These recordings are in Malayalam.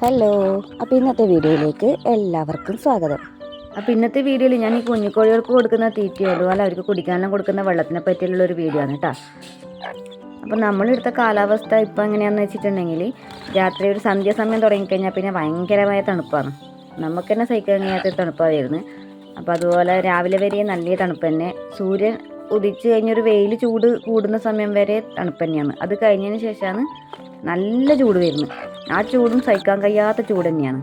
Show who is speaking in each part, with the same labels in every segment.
Speaker 1: ഹലോ അപ്പോൾ ഇന്നത്തെ വീഡിയോയിലേക്ക് എല്ലാവർക്കും സ്വാഗതം. അപ്പോൾ ഇന്നത്തെ വീഡിയോയിൽ ഞാൻ ഈ കുഞ്ഞിക്കോഴികൾക്ക് കൊടുക്കുന്ന തീറ്റയോ അതുപോലെ അവർക്ക് കുടിക്കാനെല്ലാം കൊടുക്കുന്ന വെള്ളത്തിനെ പറ്റിയുള്ള ഒരു വീഡിയോ ആണ് കേട്ടോ അപ്പോൾ നമ്മളെടുത്ത കാലാവസ്ഥ ഇപ്പോൾ എങ്ങനെയാണെന്ന് വെച്ചിട്ടുണ്ടെങ്കിൽ രാത്രി ഒരു സന്ധ്യാസമയം തുടങ്ങിക്കഴിഞ്ഞാൽ പിന്നെ ഭയങ്കരമായ തണുപ്പാണ്. നമുക്ക് തന്നെ സഹിക്കാൻ കഴിയാത്ത തണുപ്പായിരുന്നു. അപ്പോൾ അതുപോലെ രാവിലെ വരെ നല്ല തണുപ്പ് തന്നെ. സൂര്യൻ ഉദിച്ച് കഴിഞ്ഞൊരു വെയിൽ ചൂട് കൂടുന്ന സമയം വരെ തണുപ്പ് തന്നെയാണ്. അത് കഴിഞ്ഞതിന് ശേഷമാണ് നല്ല ചൂട് വരുന്നു. ആ ചൂടും സഹിക്കാൻ കഴിയാത്ത ചൂട് തന്നെയാണ്.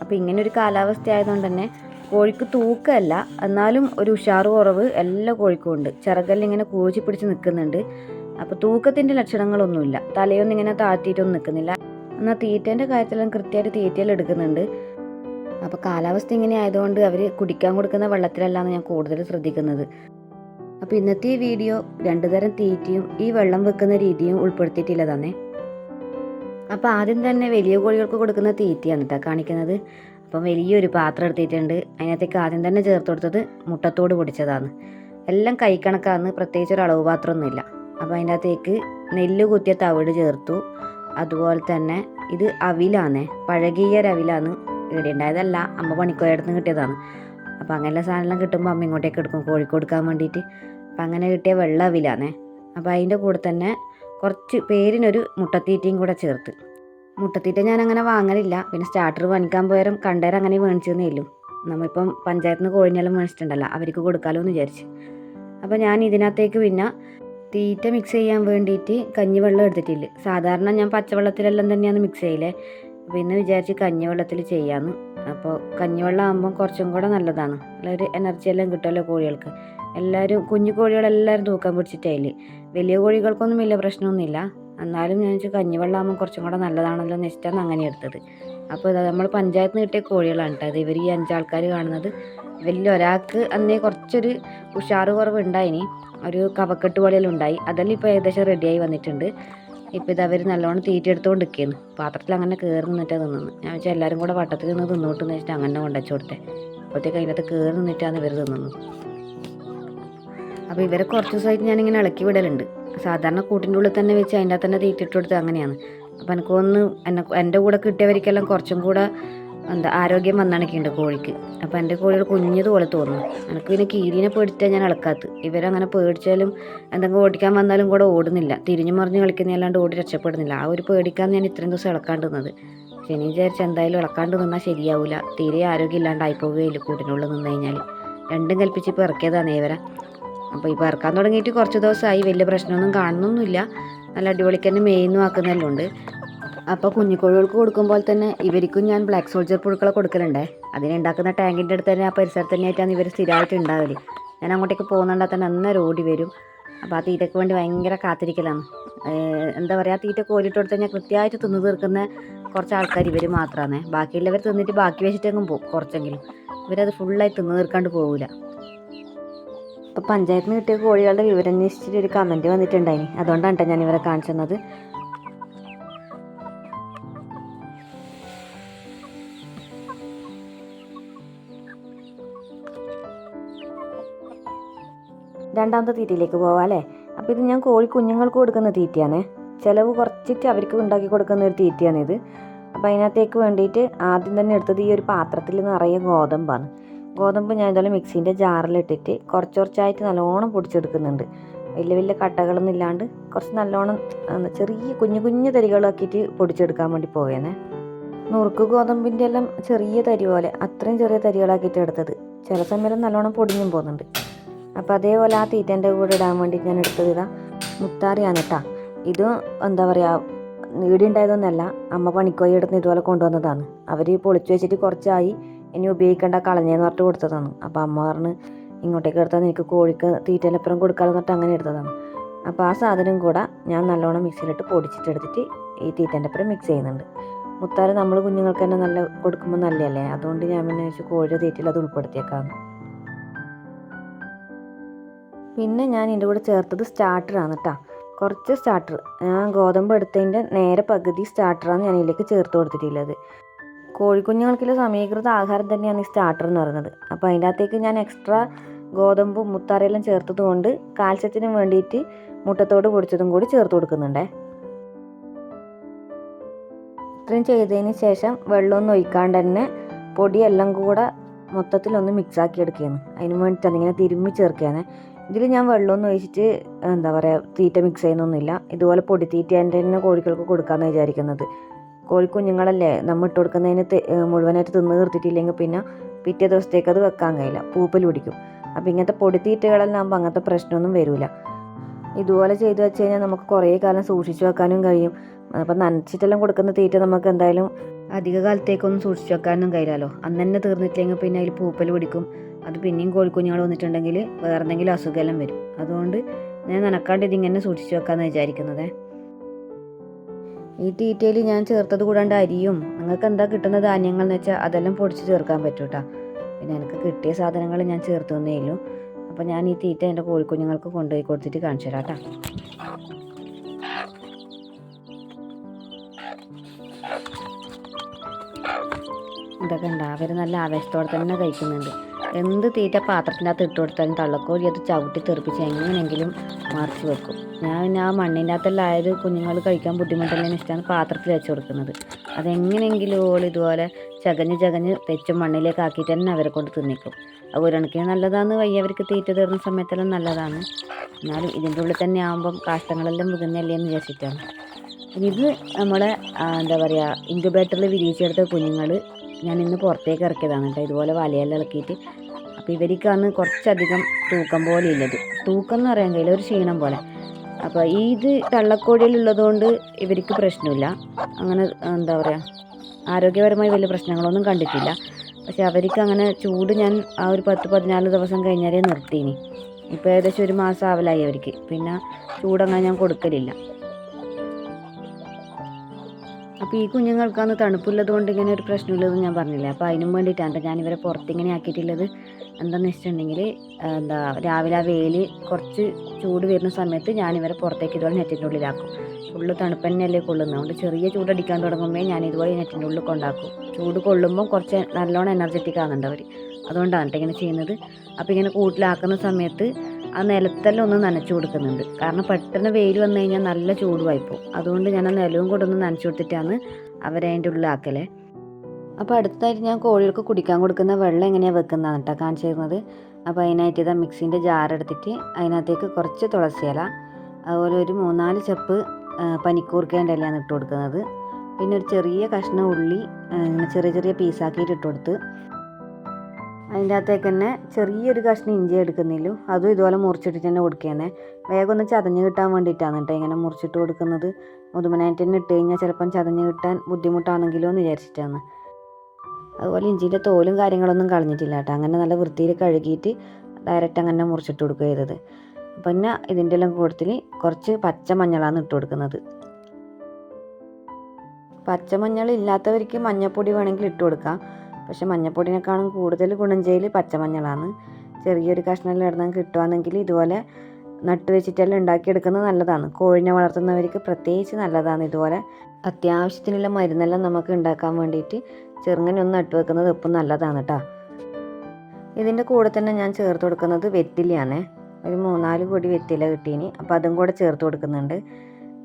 Speaker 1: അപ്പോൾ ഇങ്ങനെ ഒരു കാലാവസ്ഥ ആയതുകൊണ്ട് തന്നെ കോഴിക്ക് തൂക്കമല്ല എന്നാലും ഒരു ഉഷാറ് കുറവ് എല്ലാ കോഴിക്കും ഉണ്ട്. ചിറകല്ല ഇങ്ങനെ കൂച്ചി പിടിച്ച് നിൽക്കുന്നുണ്ട്. അപ്പോൾ തൂക്കത്തിന്റെ ലക്ഷണങ്ങളൊന്നുമില്ല. തലയൊന്നും ഇങ്ങനെ താഴ്ത്തിയിട്ടൊന്നും നിൽക്കുന്നില്ല. എന്നാൽ തീറ്റേന്റെ കാര്യത്തിലും കൃത്യമായിട്ട് തീറ്റയിൽ എടുക്കുന്നുണ്ട്. അപ്പോൾ കാലാവസ്ഥ ഇങ്ങനെ ആയതുകൊണ്ട് അവർ കുടിക്കാൻ കൊടുക്കുന്ന വെള്ളത്തിലല്ലാന്ന് ഞാൻ കൂടുതൽ ശ്രദ്ധിക്കുന്നത്. അപ്പോൾ ഇന്നത്തെ ഈ വീഡിയോ രണ്ടു തരം തീറ്റയും ഈ വെള്ളം വെക്കുന്ന രീതിയും ഉൾപ്പെടുത്തിയിട്ടില്ല തന്നെ അപ്പോൾ ആദ്യം തന്നെ വലിയ കോഴികൾക്ക് കൊടുക്കുന്ന തീറ്റയാണ് കേട്ടോ കാണിക്കുന്നത്. അപ്പം വലിയൊരു പാത്രം എടുത്തിട്ടുണ്ട്. അതിനകത്തേക്ക് ആദ്യം തന്നെ ചേർത്ത് കൊടുത്തത് മുട്ടത്തോട് പൊടിച്ചതാണ്. എല്ലാം കൈക്കണക്കാന്ന് പ്രത്യേകിച്ച് ഒരു അളവ് പാത്രമൊന്നുമില്ല. അപ്പോൾ അതിന്റെ അകത്തേക്ക് നെല്ല് കുത്തിയ തവിട് ചേർത്തു. അതുപോലെ തന്നെ ഇത് അവിലാന്നേ പഴകിയ ഒരു അവിലാണ് ഇവിടെ ഉണ്ടായതല്ല അമ്മ പണിക്കോയടുത്ത് കിട്ടിയതാണ്. അപ്പോൾ അങ്ങനെയുള്ള സാധനമെല്ലാം കിട്ടുമ്പോൾ അമ്മ ഇങ്ങോട്ടേക്ക് എടുക്കും കോഴി കൊടുക്കാൻ വേണ്ടിയിട്ട്. അപ്പം അങ്ങനെ കിട്ടിയ വെള്ള അപ്പോൾ അതിന്റെ കൂടെ തന്നെ കുറച്ച് പേരിനൊരു മുട്ടത്തീറ്റയും കൂടെ ചേർത്ത്. മുട്ടത്തീറ്റ ഞാൻ അങ്ങനെ വാങ്ങലില്ല. പിന്നെ സ്റ്റാർട്ടർ വാങ്ങിക്കാൻ പോയാലും കണ്ടേരം അങ്ങനെ മേടിച്ചെന്നേ ഇല്ലു നമ്മളിപ്പം പഞ്ചായത്തിന് നിന്ന് കോഴിഞ്ഞെല്ലാം മേടിച്ചിട്ടുണ്ടല്ലോ അവർക്ക് കൊടുക്കാമല്ലോ എന്ന് വിചാരിച്ച്. അപ്പോൾ ഞാൻ ഇതിനകത്തേക്ക് പിന്നെ തീറ്റ മിക്സ് ചെയ്യാൻ വേണ്ടിയിട്ട് കഞ്ഞിവെള്ളം എടുത്തിട്ടില്ല. സാധാരണ ഞാൻ പച്ചവെള്ളത്തിലെല്ലാം തന്നെയാണ് മിക്സ് ചെയ്യലേ. അപ്പോൾ ഇന്ന് വിചാരിച്ച് കഞ്ഞിവെള്ളത്തിൽ ചെയ്യാമെന്ന് അപ്പോൾ കഞ്ഞിവെള്ളം ആകുമ്പം കുറച്ചും കൂടെ നല്ലതാണ്. ഒരു എനർജി എല്ലാം കിട്ടുമല്ലോ കോഴികൾക്ക്. എല്ലാവരും കുഞ്ഞു കോഴികളെല്ലാവരും തൂക്കം പിടിച്ചിട്ടായില്ലേ വലിയ കോഴികൾക്കൊന്നും വലിയ പ്രശ്നമൊന്നുമില്ല. എന്നാലും ഞാൻ വെച്ചാൽ കഞ്ഞിവെള്ളമാകുമ്പോൾ കുറച്ചും കൂടെ നല്ലതാണല്ലോ എന്ന് വെച്ചിട്ടാണ് അങ്ങനെ എടുത്തത്. അപ്പോൾ ഇത് നമ്മൾ പഞ്ചായത്ത് നിന്ന് കിട്ടിയ കോഴികളാണ് കേട്ടോ അത്. ഇവർ ഈ അഞ്ചാൾക്കാർ കാണുന്നത്. വലിയ ഒരാൾക്ക് അന്നേ കുറച്ചൊരു ഉഷാറ് കുറവ് ഉണ്ടായിനി ഒരു കവക്കെട്ട് പോലെയെല്ലാം ഉണ്ടായി. അതെല്ലാം ഇപ്പോൾ ഏകദേശം റെഡിയായി വന്നിട്ടുണ്ട്. ഇപ്പോൾ ഇത് അവർ നല്ലോണം തീറ്റ എടുത്തുകൊണ്ട് നിൽക്കുന്നു പാത്രത്തിൽ അങ്ങനെ കയറി നിന്നിട്ടാണ് തിന്നുന്നത്. ഞാൻ വെച്ചാൽ എല്ലാവരും കൂടെ വട്ടത്തിൽ നിന്ന് തിന്നോട്ടെന്ന് വെച്ചിട്ട് അങ്ങനെ കൊണ്ടുവച്ചു കൊടുത്തേ അപ്പോഴത്തേക്ക് അതിനകത്ത് കയറി നിന്നിട്ടാണ് ഇവർ തിന്നുന്നത്. അപ്പോൾ ഇവരെ കുറച്ച് ദിവസമായിട്ട് ഞാനിങ്ങനെ ഇളക്കി വിടലുണ്ട്. സാധാരണ കൂട്ടിന്റെ ഉള്ളിൽ തന്നെ വെച്ച് അതിന്റെ തന്നെ തീറ്റിട്ട് കൊടുത്ത് അങ്ങനെയാണ്. അപ്പോൾ എനിക്ക് ഒന്ന് എന്നെ എന്റെ കൂടെ കിട്ടിയവർക്കെല്ലാം കുറച്ചും കൂടെ എന്താ ആരോഗ്യം വന്നണക്കുണ്ട് കോഴിക്ക്. അപ്പോൾ എന്റെ കോഴികൾ കുഞ്ഞതുപോലെ തോന്നും എനിക്ക് പിന്നെ കീരിനെ പേടിച്ചാൽ ഞാൻ ഇളക്കാത്ത ഇവരങ്ങനെ പേടിച്ചാലും എന്തെങ്കിലും ഓടിക്കാൻ വന്നാലും കൂടെ ഓടുന്നില്ല. തിരിഞ്ഞു മറിഞ്ഞ് കളിക്കുന്നതല്ലാണ്ട് ഓടി രക്ഷപ്പെടുന്നില്ല. ആ ഒരു പേടിക്കാൻ ഞാൻ ഇത്രയും ദിവസം ഇളക്കാണ്ട് നിന്നത്. ശനി വിചാരിച്ച് എന്തായാലും ഇളക്കാണ്ട് നിന്നാൽ ശരിയാവില്ല തീരെ ആരോഗ്യം ഇല്ലാണ്ടായി പോവുകയില്ല കൂട്ടിനുള്ളിൽ നിന്ന് കഴിഞ്ഞാൽ രണ്ടും കൽപ്പിച്ച് ഇപ്പോൾ ഇറക്കിയതാണ് ഇവരെ. അപ്പോൾ ഇപ്പോൾ ഇറക്കാൻ തുടങ്ങിയിട്ട് കുറച്ച് ദിവസമായി. വലിയ പ്രശ്നമൊന്നും കാണുന്നൊന്നുമില്ല. നല്ല അടിപൊളിക്ക് തന്നെ മെയിനും ആക്കുന്നതെല്ലാം അപ്പോൾ കുഞ്ഞിക്കോഴികൾക്ക് കൊടുക്കുമ്പോൾ തന്നെ ഇവർക്കും ഞാൻ ബ്ലാക്ക് സോൾജർ പുഴുക്കളെ കൊടുക്കലുണ്ടേ. അതിനുണ്ടാക്കുന്ന ടാങ്കിന്റെ അടുത്ത് തന്നെ ആ പരിസരത്ത് തന്നെയായിട്ടാണ് ഇവർ സ്ഥിരമായിട്ട് ഉണ്ടാവൽ. ഞാൻ അങ്ങോട്ടേക്ക് പോകുന്നുണ്ടാൽ തന്നെ അന്നേരം ഓടി വരും. അപ്പോൾ ആ തീറ്റയ്ക്ക് വേണ്ടി ഭയങ്കര കാത്തിരിക്കലാണ്. എന്താ പറയുക ആ തീറ്റ കോരിട്ട് കൊടുത്ത് കഴിഞ്ഞാൽ കൃത്യമായിട്ട് തിന്നു തീർക്കുന്ന കുറച്ച് ആൾക്കാർ ഇവർ മാത്രമാണ് ബാക്കിയുള്ളവർ തിന്നിട്ട് ബാക്കി വെച്ചിട്ടെങ്കിലും പോകും കുറച്ചെങ്കിലും. ഇവരത് ഫുള്ളായി തിന്നു തീർക്കാണ്ട് പോകില്ല അപ്പോൾ പഞ്ചായത്തിന് കിട്ടിയ കോഴികളുടെ വിവരം അന്വേഷിച്ചിട്ട് ഒരു കമന്റ് വന്നിട്ടുണ്ടായിനി. അതുകൊണ്ടാണ് കേട്ടോ ഞാൻ ഇവരെ കാണിച്ചു തന്നത്. രണ്ടാമത്തെ തീറ്റയിലേക്ക് പോവാം അല്ലേ? അപ്പോൾ ഇത് ഞാൻ കോഴി കുഞ്ഞുങ്ങൾക്ക് കൊടുക്കുന്ന തീറ്റയാണ്. ചിലവ് കുറച്ചിട്ട് അവർക്ക് ഉണ്ടാക്കി കൊടുക്കുന്ന ഒരു തീറ്റയാണിത് അപ്പോൾ അതിനകത്തേക്ക് വേണ്ടിയിട്ട് ആദ്യം തന്നെ എടുത്തത് ഈ ഒരു പാത്രത്തിൽ നിറയെ ഗോതമ്പാണ്. ഗോതമ്പ് ഞാൻ ഇതുപോലെ മിക്സീന്റെ ജാറിലിട്ടിട്ട് കുറച്ച് കുറച്ചായിട്ട് നല്ലോണം പൊടിച്ചെടുക്കുന്നുണ്ട്. വലിയ വലിയ കട്ടകളൊന്നും ഇല്ലാണ്ട് കുറച്ച് നല്ലോണം ചെറിയ കുഞ്ഞു കുഞ്ഞു തരികളാക്കിയിട്ട് പൊടിച്ചെടുക്കാൻ വേണ്ടി പോയേനെ. നുറുക്ക് ഗോതമ്പിന്റെ എല്ലാം ചെറിയ തരി പോലെ അത്രയും ചെറിയ തരികളാക്കിയിട്ട് എടുത്തത്. ചില സമയം നല്ലോണം പൊടിഞ്ഞും പോകുന്നുണ്ട്. അപ്പോൾ അതേപോലെ ആ തീറ്റേന്റെ കൂടെ ഇടാൻ വേണ്ടി ഞാൻ എടുത്തത് ഇതാ മുത്താറിയാണ് കേട്ടാ ഇത് എന്താ പറയുക നീടിയുണ്ടായതൊന്നല്ല അമ്മ പണിക്കോയി എടുത്ത് ഇതുപോലെ കൊണ്ടുവന്നതാണ്. അവർ പൊളിച്ചു വെച്ചിട്ട് കുറച്ചായി ഇനി ഉപയോഗിക്കേണ്ട കളഞ്ഞേന്ന് പറഞ്ഞിട്ട് കൊടുത്തതാണ്. അപ്പോൾ അമ്മ പറഞ്ഞ് ഇങ്ങോട്ടേക്ക് എടുത്താൽ എനിക്ക് കോഴിക്ക് തീറ്റയിലപ്പുറം കൊടുക്കാമെന്ന് പറഞ്ഞിട്ട് അങ്ങനെ എടുത്തതാണ്. അപ്പോൾ ആ സാധനം കൂടെ ഞാൻ നല്ലോണം മിക്സിയിലിട്ട് പൊടിച്ചിട്ടെടുത്തിട്ട് ഈ തീറ്റേന്റെ അപ്പുറം മിക്സ് ചെയ്യുന്നുണ്ട്. മുത്താറ് നമ്മൾ കുഞ്ഞുങ്ങൾക്ക് തന്നെ നല്ല കൊടുക്കുമ്പോൾ നല്ലതല്ലേ? അതുകൊണ്ട് ഞാൻ പിന്നെ വെച്ച് കോഴിയുടെ തീറ്റയിൽ അത് ഉൾപ്പെടുത്തിയേക്കാം പിന്നെ ഞാൻ ഇതിന്റെ കൂടെ ചേർത്തത് സ്റ്റാർട്ടറാണ് കേട്ടോ കുറച്ച് സ്റ്റാർട്ടർ ഞാൻ ഗോതമ്പ് എടുത്തതിന്റെ നേരെ പകുതി സ്റ്റാർട്ടറാണ് ഞാൻ ഇതിലേക്ക് ചേർത്ത് കൊടുത്തിട്ടുള്ളത്. കോഴിക്കുഞ്ഞുങ്ങൾക്കുള്ള സമീകൃത ആഹാരം തന്നെയാണ് ഈ സ്റ്റാർട്ടർ എന്ന് പറയുന്നത്. അപ്പോൾ അതിന്റെ അകത്തേക്ക് ഞാൻ എക്സ്ട്രാ ഗോതമ്പും മുത്താറയെല്ലാം ചേർത്തത് കൊണ്ട് കാൽസ്യത്തിന് വേണ്ടിയിട്ട് മുട്ടത്തോട് പൊടിച്ചതും കൂടി ചേർത്ത് കൊടുക്കുന്നുണ്ടേ. ഇത്രയും ചെയ്തതിന് ശേഷം വെള്ളമൊന്നും ഒഴിക്കാണ്ട് തന്നെ പൊടിയെല്ലാം കൂടെ മൊത്തത്തിലൊന്ന് മിക്സാക്കി എടുക്കുകയാണ്. അതിന് വേണ്ടിയിട്ട് അതിങ്ങനെ തിരുമ്മി ചേർക്കുകയാണ്. ഇതിൽ ഞാൻ വെള്ളമൊന്നും ഒഴിച്ചിട്ട് എന്താ പറയുക തീറ്റ മിക്സ് ചെയ്യുന്നൊന്നുമില്ല. ഇതുപോലെ പൊടി തീറ്റ എന്റെ തന്നെ കോഴികൾക്ക് കൊടുക്കാമെന്ന് വിചാരിക്കുന്നത്. കോഴിക്കുഞ്ഞുങ്ങളല്ലേ നമ്മൾ ഇട്ട് കൊടുക്കുന്നതിന് മുഴുവനായിട്ട് തിന്ന് തീർത്തിട്ടില്ലെങ്കിൽ പിന്നെ പിറ്റേ ദിവസത്തേക്ക് അത് വെക്കാൻ കഴിയില്ല. പൂപ്പൽ പിടിക്കും. അപ്പോൾ ഇങ്ങനത്തെ പൊടിത്തീറ്റകളെല്ലാം ആകുമ്പോൾ അങ്ങനത്തെ പ്രശ്നമൊന്നും വരില്ല ഇതുപോലെ ചെയ്തു വെച്ച് കഴിഞ്ഞാൽ നമുക്ക് കുറേ കാലം സൂക്ഷിച്ചു വെക്കാനും കഴിയും. അപ്പം നനച്ചിട്ടെല്ലാം കൊടുക്കുന്ന തീറ്റ നമുക്ക് എന്തായാലും അധിക കാലത്തേക്കൊന്നും സൂക്ഷിച്ചു വെക്കാനൊന്നും കഴിയില്ലല്ലോ. അന്ന് തന്നെ തീർന്നിട്ടില്ലെങ്കിൽ പിന്നെ അതിൽ പൂപ്പൽ പിടിക്കും. അത് പിന്നെയും കോഴിക്കുഞ്ഞുങ്ങൾ വന്നിട്ടുണ്ടെങ്കിൽ വേറെ എന്തെങ്കിലും അസുഖമെല്ലാം വരും. അതുകൊണ്ട് ഞാൻ നനക്കാണ്ട് ഇതിങ്ങനെ സൂക്ഷിച്ചു വെക്കാമെന്ന് വിചാരിക്കുന്നത്. ഈ തീറ്റയിൽ ഞാൻ ചേർത്തത് കൂടാണ്ട് അരിയും. നിങ്ങൾക്ക് എന്താ കിട്ടുന്ന ധാന്യങ്ങൾ എന്ന് വെച്ചാൽ അതെല്ലാം പൊടിച്ച് ചേർക്കാൻ പറ്റൂട്ടാ. പിന്നെ എനിക്ക് കിട്ടിയ സാധനങ്ങൾ ഞാൻ ചേർത്ത് തന്നേ ഉള്ളൂ. അപ്പോൾ ഞാൻ ഈ തീറ്റ എന്റെ കോഴിക്കുഞ്ഞുങ്ങൾക്ക് കൊണ്ടുപോയി കൊടുത്തിട്ട് കാണിച്ചു തരാം കേട്ടോ. ഇതൊക്കെ ഉണ്ട് അവർ നല്ല ആവേശത്തോടെ തന്നെ കഴിക്കുന്നുണ്ട്. എന്ത് തീറ്റ പാത്രത്തിന്റെ അകത്ത് ഇട്ട് കൊടുത്താലും തള്ളക്കോഴി അത് ചവിട്ടി തെറിപ്പിച്ച് എങ്ങനെയെങ്കിലും മറിച്ച് വെക്കും. ഞാൻ ആ മണ്ണിന്റെ അകത്തെല്ലാം ആയത് കുഞ്ഞുങ്ങൾ കഴിക്കാൻ ബുദ്ധിമുട്ടുള്ളതിന് ഇഷ്ടമാണ് പാത്രത്തിൽ വെച്ച് കൊടുക്കുന്നത്. അതെങ്ങനെയെങ്കിലും ഓൾ ഇതുപോലെ ചകഞ്ഞ് ചകഞ്ഞ് തെച്ചും മണ്ണിലേക്ക് ആക്കിയിട്ട് തന്നെ അവരെ കൊണ്ട് തിന്നിക്കും. അത് ഒരു കണക്കിന് നല്ലതാണ് വയ്യവർക്ക് തീറ്റ തീർന്ന സമയത്തെല്ലാം നല്ലതാണ് എന്നാലും ഇതിന്റെ ഉള്ളിൽ തന്നെ ആകുമ്പം കാഷ്ടങ്ങളെല്ലാം മുകുന്നല്ലേ എന്ന് വിചാരിച്ചിട്ടാണ്. ഇത് നമ്മളെ എന്താ പറയുക ഇൻക്യുബേറ്ററിൽ വിരിയിച്ചെടുത്ത കുഞ്ഞുങ്ങൾ ഞാൻ ഇന്ന് പുറത്തേക്ക് ഇറക്കിയതാണ് കേട്ടോ. ഇതുപോലെ വലയെല്ലാം ഇളക്കിയിട്ട്. അപ്പോൾ ഇവർക്കാണ് കുറച്ചധികം തൂക്കം പോലെ ഉള്ളത്. തൂക്കം എന്ന് പറയാൻ കഴിയില്ല ഒരു ക്ഷീണം പോലെ. അപ്പോൾ ഇത് തള്ളക്കോടിയിലുള്ളതുകൊണ്ട് ഇവർക്ക് പ്രശ്നമില്ല. അങ്ങനെ എന്താ പറയുക ആരോഗ്യപരമായി വലിയ പ്രശ്നങ്ങളൊന്നും കണ്ടിട്ടില്ല. പക്ഷെ അവർക്ക് അങ്ങനെ ചൂട് ഞാൻ ആ ഒരു പത്ത് പതിനാല് ദിവസം കഴിഞ്ഞാലേ നിർത്തിയിനി. ഇപ്പോൾ ഏകദേശം ഒരു മാസം ആവലായി അവർക്ക്. പിന്നെ ചൂടങ്ങനെ ഞാൻ കൊടുക്കലില്ല. അപ്പോൾ ഈ കുഞ്ഞുങ്ങൾക്കാണ് തണുപ്പുള്ളത് കൊണ്ട് ഇങ്ങനെ ഒരു പ്രശ്നമുള്ളതെന്ന് ഞാൻ പറഞ്ഞില്ല? അപ്പോൾ അതിനും വേണ്ടിയിട്ടാണ് ഞാൻ ഇവരെ പുറത്തിങ്ങനെ ആക്കിയിട്ടുള്ളത്. എന്താണെന്ന് വെച്ചിട്ടുണ്ടെങ്കിൽ എന്താ രാവിലെ ആ വെയിൽ കുറച്ച് ചൂട് വരുന്ന സമയത്ത് ഞാൻ ഇവരെ പുറത്തേക്ക് ഇതുപോലെ നെറ്റിന്റെ ഉള്ളിലാക്കും. ഫുള്ള് തണുപ്പ് തന്നെയല്ലേ കൊള്ളുന്നത്. അതുകൊണ്ട് ചെറിയ ചൂടടിക്കാൻ തുടങ്ങുമ്പോൾ ഞാൻ ഇതുപോലെ നെറ്റിന്റെ ഉള്ളിൽ കൊണ്ടാക്കും. ചൂട് കൊള്ളുമ്പോൾ കുറച്ച് നല്ലോണം എനർജറ്റിക് ആകുന്നുണ്ട് അവർ അതുകൊണ്ടാണ് ഇങ്ങനെ ചെയ്യുന്നത്. അപ്പോൾ ഇങ്ങനെ കൂട്ടിലാക്കുന്ന സമയത്ത് ആ നിലത്തെല്ലാം ഒന്ന് നനച്ചു കൊടുക്കുന്നുണ്ട്. കാരണം പെട്ടെന്ന് വെയിൽ വന്നു കഴിഞ്ഞാൽ നല്ല ചൂടുമായി പോകും. അതുകൊണ്ട് ഞാൻ ആ നിലവും കൂടെ ഒന്ന് നനച്ചു കൊടുത്തിട്ടാണ് അവരെ അതിന്റെ ഉള്ളിലാക്കലേ. അപ്പോൾ അടുത്തായിട്ട് ഞാൻ കോഴികൾക്ക് കുടിക്കാൻ കൊടുക്കുന്ന വെള്ളം എങ്ങനെയാണ് വെക്കുന്നതാണ് കേട്ടോ കാണിച്ചു തരുന്നത് അപ്പോൾ അതിനായിട്ട് ഇതാ മിക്സിന്റെ ജാറെടുത്തിട്ട് അതിനകത്തേക്ക് കുറച്ച് തുളസി ഇല അതുപോലെ ഒരു മൂന്നാൽ ചപ്പ് പനിക്കൂർക്കേന്റെ ഇലയാണ് ഇട്ട് കൊടുക്കുന്നത്. പിന്നെ ഒരു ചെറിയ കഷ്ണം ഉള്ളി ചെറിയ ചെറിയ പീസാക്കിയിട്ട് ഇട്ട് കൊടുത്ത് അതിന്റെ അകത്തേക്ക് തന്നെ ചെറിയൊരു കഷ്ണം ഇഞ്ചി എടുക്കുന്നില്ലു. അതും ഇതുപോലെ മുറിച്ചിട്ട് തന്നെ കൊടുക്കുകയാണ്. വേഗം ഒന്ന് ചതഞ്ഞ് കിട്ടാൻ വേണ്ടിയിട്ടാണ് കേട്ടോ ഇങ്ങനെ മുറിച്ചിട്ട് കൊടുക്കുന്നത്. മുതുമനായിട്ട് തന്നെ ഇട്ട് കഴിഞ്ഞാൽ ചിലപ്പം ചതഞ്ഞ് കിട്ടാൻ ബുദ്ധിമുട്ടാണെങ്കിലോ എന്ന് വിചാരിച്ചിട്ടാണ്. അതുപോലെ ഇഞ്ചിന്റെ തോലും കാര്യങ്ങളൊന്നും കളഞ്ഞിട്ടില്ല കേട്ടോ. അങ്ങനെ നല്ല വൃത്തിയിൽ കഴുകിയിട്ട് ഡയറക്റ്റ് അങ്ങനെ മുറിച്ചിട്ട് കൊടുക്കുക ചെയ്തത്. പിന്നെ ഇതിന്റെ എല്ലാം കൂട്ടത്തിൽ കുറച്ച് പച്ചമഞ്ഞളാണ് ഇട്ട് കൊടുക്കുന്നത്. പച്ചമഞ്ഞൾ ഇല്ലാത്തവർക്ക് മഞ്ഞൾപ്പൊടി വേണമെങ്കിൽ ഇട്ട് കൊടുക്കാം. പക്ഷെ മഞ്ഞൾപ്പൊടിനേക്കാളും കൂടുതൽ ഗുണം ചെയ്യൽ പച്ചമഞ്ഞളാണ്. ചെറിയൊരു കഷ്ണം ഇടുന്ന കിട്ടുവാണെങ്കിൽ ഇതുപോലെ നട്ട് വെച്ചിട്ടെല്ലാം ഉണ്ടാക്കിയെടുക്കുന്നത് നല്ലതാണ്. കോഴിനെ വളർത്തുന്നവർക്ക് പ്രത്യേകിച്ച് നല്ലതാണ് ഇതുപോലെ. അത്യാവശ്യത്തിനുള്ള മരുന്നെല്ലാം നമുക്ക് ഉണ്ടാക്കാൻ വേണ്ടിയിട്ട് ചെറുങ്ങനെ ഒന്ന് നട്ട് വെക്കുന്നത് എപ്പം നല്ലതാണ് കേട്ടോ ഇതിന്റെ കൂടെ തന്നെ ഞാൻ ചേർത്ത് കൊടുക്കുന്നത് വെറ്റിലയാണ്. ഒരു മൂന്നാൽ പൊടി വെറ്റില കിട്ടീനി. അപ്പോൾ അതും കൂടെ ചേർത്ത് കൊടുക്കുന്നുണ്ട്.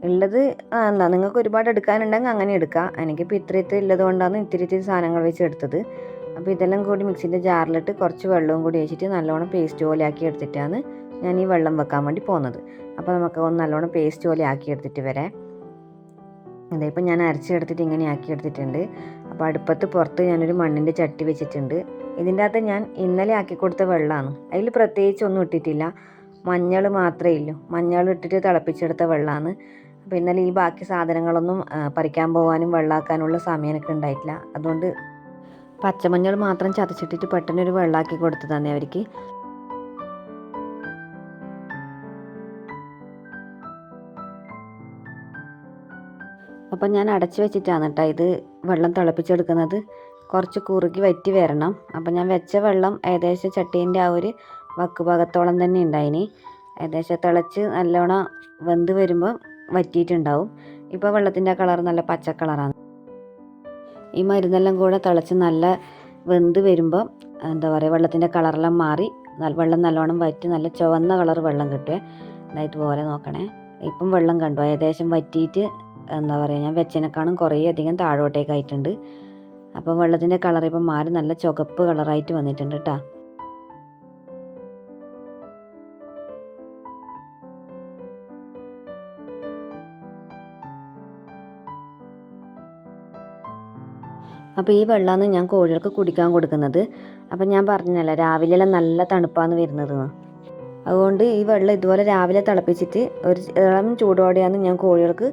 Speaker 1: ഉള്ളത് എന്താ നിങ്ങൾക്ക് ഒരുപാട് എടുക്കാനുണ്ടെങ്കിൽ അങ്ങനെ എടുക്കാം. എനിക്കിപ്പോൾ ഇത്ര ഇത്ര ഉള്ളത് കൊണ്ടാണ് ഇത്തിരി ഇത്തിരി സാധനങ്ങൾ വെച്ച് എടുത്തത്. അപ്പോൾ ഇതെല്ലാം കൂടി മിക്സിന്റെ ജാറിലിട്ട് കുറച്ച് വെള്ളവും കൂടി വെച്ചിട്ട് നല്ലോണം പേസ്റ്റ് പോലെ ആക്കി എടുത്തിട്ടാണ് ഞാൻ ഈ വെള്ളം വെക്കാൻ വേണ്ടി പോകുന്നത് അപ്പോൾ നമുക്ക് ഒന്ന് നല്ലോണം പേസ്റ്റ് പോലെ ആക്കി എടുത്തിട്ട് വരാം. ഇപ്പം ഞാൻ അരച്ചെടുത്തിട്ട് ഇങ്ങനെ ആക്കി എടുത്തിട്ടുണ്ട്. അപ്പോൾ അടുപ്പത്ത് പുറത്ത് ഞാനൊരു മണ്ണിന്റെ ചട്ടി വെച്ചിട്ടുണ്ട്. ഇതിന്റെ അകത്ത് ഞാൻ ഇന്നലെ ആക്കി കൊടുത്ത വെള്ളമാണ്. അതിൽ പ്രത്യേകിച്ച് ഒന്നും ഇട്ടിട്ടില്ല. മഞ്ഞൾ മാത്രമേ ഉള്ളൂ മഞ്ഞൾ ഇട്ടിട്ട് തിളപ്പിച്ചെടുത്ത വെള്ളമാണ്. ഇന്നലെ ഈ ബാക്കി സാധനങ്ങളൊന്നും പറിക്കാൻ പോകാനും വെള്ളമാക്കാനുള്ള സമയമൊക്കെ ഉണ്ടായിട്ടില്ല. അതുകൊണ്ട് പച്ചമഞ്ഞൾ മാത്രം ചതച്ചിട്ടിട്ട് പെട്ടെന്ന് ഒരു വെള്ളമാക്കി തന്നെ അവർക്ക്. അപ്പം ഞാൻ അടച്ചു വെച്ചിട്ടാണ് കേട്ടോ ഇത് വെള്ളം തിളപ്പിച്ചെടുക്കുന്നത്. കുറച്ച് കുറുകി വറ്റി വരണം. അപ്പം ഞാൻ വെച്ച വെള്ളം ഏകദേശം ചട്ടീന്റെ ആ ഒരു വക്ക് ഭാഗത്തോളം തന്നെ ഉണ്ടായിനി. ഏകദേശം തിളച്ച് നല്ലോണം വെന്ത് വരുമ്പോൾ വറ്റിയിട്ടുണ്ടാവും. ഇപ്പോൾ വെള്ളത്തിന്റെ കളർ നല്ല പച്ച കളറാണ് ഈ മരുന്നെല്ലാം കൂടെ തിളച്ച് നല്ല വെന്ത് വരുമ്പോൾ എന്താ പറയുക വെള്ളത്തിന്റെ കളറെല്ലാം മാറി വെള്ളം നല്ലോണം വറ്റി നല്ല ചുവന്ന കളർ വെള്ളം കിട്ടുക ഇതായിട്ട് പോലെ നോക്കണേ. ഇപ്പം വെള്ളം കണ്ടു. ഏകദേശം വറ്റിയിട്ട് എന്താ പറയുക ഞാൻ വെച്ചതിനേക്കാളും കുറേ അധികം താഴോട്ടേക്കായിട്ടുണ്ട് അപ്പോൾ വെള്ളത്തിന്റെ കളർ ഇപ്പം മാറി നല്ല ചുവപ്പ് കളറായിട്ട് വന്നിട്ടുണ്ട് കേട്ടോ അപ്പോൾ ഈ വെള്ളമാണ് ഞാൻ കോഴികൾക്ക് കുടിക്കാൻ കൊടുക്കുന്നത്. അപ്പം ഞാൻ പറഞ്ഞല്ലോ രാവിലെല്ലാം നല്ല തണുപ്പാണ് വരുന്നത്. അതുകൊണ്ട് ഈ വെള്ളം ഇതുപോലെ രാവിലെ തിളപ്പിച്ചിട്ട് ഒരു ഇളം ചൂടോടെയാണ് ഞാൻ കോഴികൾക്ക്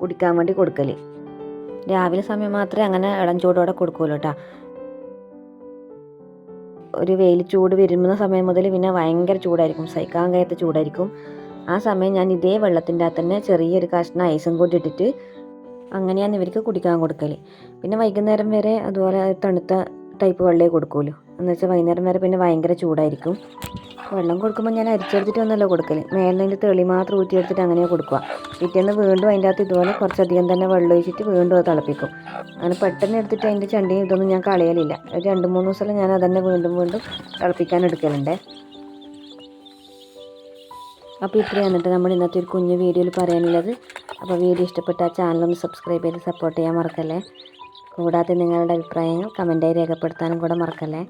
Speaker 1: കുടിക്കാൻ വേണ്ടി കൊടുക്കൽ രാവിലെ സമയം മാത്രമേ അങ്ങനെ ഇളം ചൂടോടെ കൊടുക്കുമല്ലോ കേട്ടോ ഒരു വെയിൽ ചൂട് വരുന്ന സമയം മുതൽ പിന്നെ ഭയങ്കര ചൂടായിരിക്കും സഹിക്കാൻ കഴിയാത്ത ചൂടായിരിക്കും. ആ സമയം ഞാൻ ഇതേ വെള്ളത്തിന്റെ അകത്ത് തന്നെ ചെറിയൊരു കഷ്ണം ഐസും കൂടി ഇട്ടിട്ട് അങ്ങനെയാണ് ഇവർക്ക് കുടിക്കാൻ കൊടുക്കൽ പിന്നെ വൈകുന്നേരം വരെ അതുപോലെ തണുത്ത ടൈപ്പ് വെള്ളമേ കൊടുക്കുള്ളൂ. എന്ന് വെച്ചാൽ വൈകുന്നേരം വരെ പിന്നെ ഭയങ്കര ചൂടായിരിക്കും. വെള്ളം കൊടുക്കുമ്പോൾ ഞാൻ അരിച്ചെടുത്തിട്ട് ഒന്നല്ല കൊടുക്കൽ മേലിന്റെ തെളി മാത്രം ഊറ്റിയെടുത്തിട്ട് അങ്ങനെയാണ് കൊടുക്കുക പിറ്റേന്ന് വീണ്ടും അതിന്റെ അകത്ത് ഇതുപോലെ കുറച്ചധികം തന്നെ വെള്ളം ഒഴിച്ചിട്ട് വീണ്ടും അത് തിളപ്പിക്കും. അങ്ങനെ പെട്ടെന്ന് എടുത്തിട്ട് അതിന്റെ ചണ്ടിയും ഇതൊന്നും ഞാൻ കളയലില്ല. രണ്ട് മൂന്ന് ദിവസം ഞാൻ അതന്നെ വീണ്ടും വീണ്ടും തിളപ്പിക്കാൻ എടുക്കലുണ്ട്. അപ്പോൾ ഇത്രയാണ് കേട്ടോ നമ്മൾ ഇന്നത്തെ ഒരു കുഞ്ഞു വീഡിയോയിൽ പറയാനുള്ളത്. അപ്പോൾ വീഡിയോ ഇഷ്ടപ്പെട്ട ചാനലും സബ്സ്ക്രൈബ് ചെയ്ത് സപ്പോർട്ട് ചെയ്യാൻ മറക്കല്ലേ? കൂടാതെ നിങ്ങളുടെ അഭിപ്രായങ്ങൾ കമന്റായി രേഖപ്പെടുത്താനും കൂടെ മറക്കല്ലേ?